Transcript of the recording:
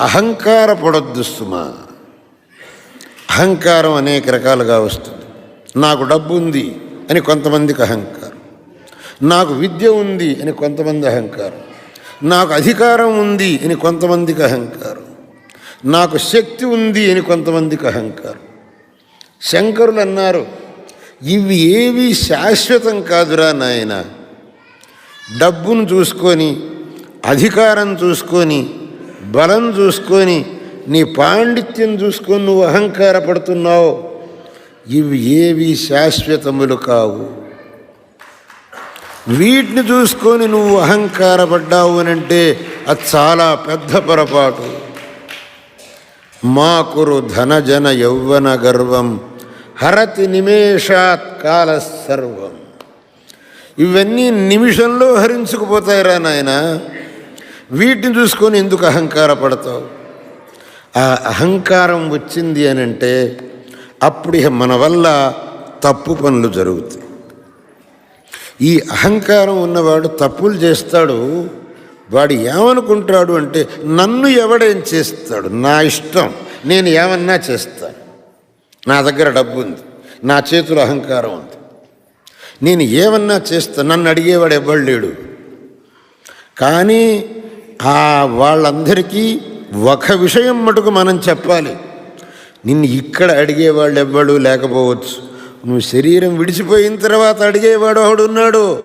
అహంకారపడొద్దు సుమా. అహంకారం అనేక రకాలుగా వస్తుంది. నాకు డబ్బు ఉంది అని కొంతమందికి అహంకారం. నాకు విద్య ఉంది అని కొంతమంది అహంకారం. నాకు అధికారం ఉంది అని కొంతమందికి అహంకారం. నాకు శక్తి ఉంది అని కొంతమందికి అహంకారం. శంకరులు అన్నారు ఇవి ఏవి శాశ్వతం కాదురా నాయన. డబ్బును చూసుకొని అధికారం చూసుకొని బలం చూసుకొని నీ పాండిత్యం చూసుకొని నువ్వు అహంకారపడుతున్నావు ఇవి ఏవి శాశ్వతములు కావు. వీటిని చూసుకొని నువ్వు అహంకారపడ్డావు అని అంటే అది చాలా పెద్ద పొరపాటు. మాకురు ధనజన యౌవన గర్వం హరతి నిమేషాత్ కాల సర్వం. ఇవన్నీ నిమిషంలో హరించుకుపోతాయిరా నాయనా. వీటిని చూసుకొని ఎందుకు అహంకారపడతావు? ఆ అహంకారం వచ్చింది అని అంటే అప్పుడు ఇక మన వల్ల తప్పు పనులు జరుగుతాయి. ఈ అహంకారం ఉన్నవాడు తప్పులు చేస్తాడు వాడు ఏమనుకుంటాడు అంటే నన్ను ఎవడేం చేస్తాడు? నా ఇష్టం నేను ఏమన్నా చేస్తాను. నా దగ్గర డబ్బు ఉంది నా చేతులు అహంకారం ఉంది. నేను ఏమన్నా చేస్తా నన్ను అడిగేవాడు ఎవ్వడు లేడు. కానీ వాళ్ళందరికీ ఒక విషయం మటుకు మనం చెప్పాలి. నిన్ను ఇక్కడ అడిగేవాళ్ళు ఎవ్వడు లేకపోవచ్చు. నువ్వు శరీరం విడిచిపోయిన తర్వాత అడిగేవాడు ఒకడు ఉన్నాడు